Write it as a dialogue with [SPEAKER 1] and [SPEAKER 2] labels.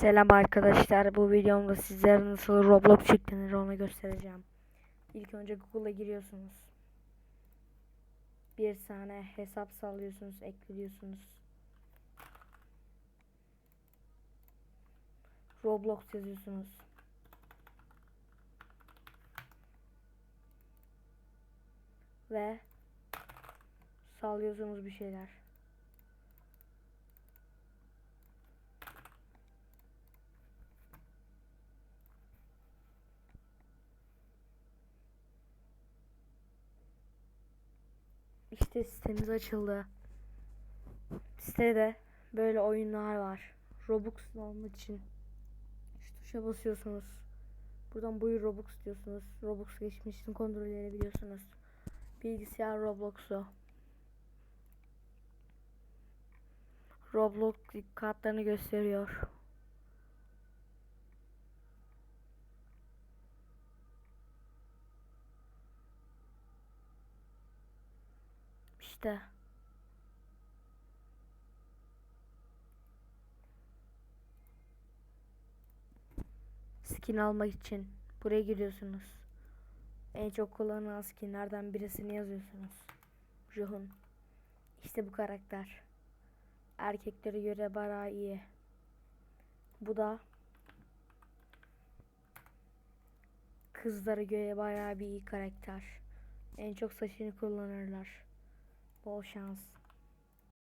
[SPEAKER 1] Selam arkadaşlar. Bu videomda sizlere nasıl Roblox yüklenir onu göstereceğim. İlk önce Google'a giriyorsunuz. Bir tane hesap sağlıyorsunuz, ekliyorsunuz. Roblox yazıyorsunuz. Ve sağlıyorsunuz bir şeyler. İşte sitemiz açıldı. Sitede böyle oyunlar var. Robux almak için şu tuşa basıyorsunuz. Buradan buyur Robux diyorsunuz. Robux geçmişini kontrol edebiliyorsunuz. Bilgisayar Roblox'u. Roblox kartlarını gösteriyor. İşte. Skin almak için buraya giriyorsunuz. En çok kullanılan skinlerden birisini yazıyorsunuz. Juhun. İşte bu karakter. Erkeklere göre bayağı iyi. Bu da kızlara göre bayağı bir iyi karakter. En çok saçını kullanırlar. 我想死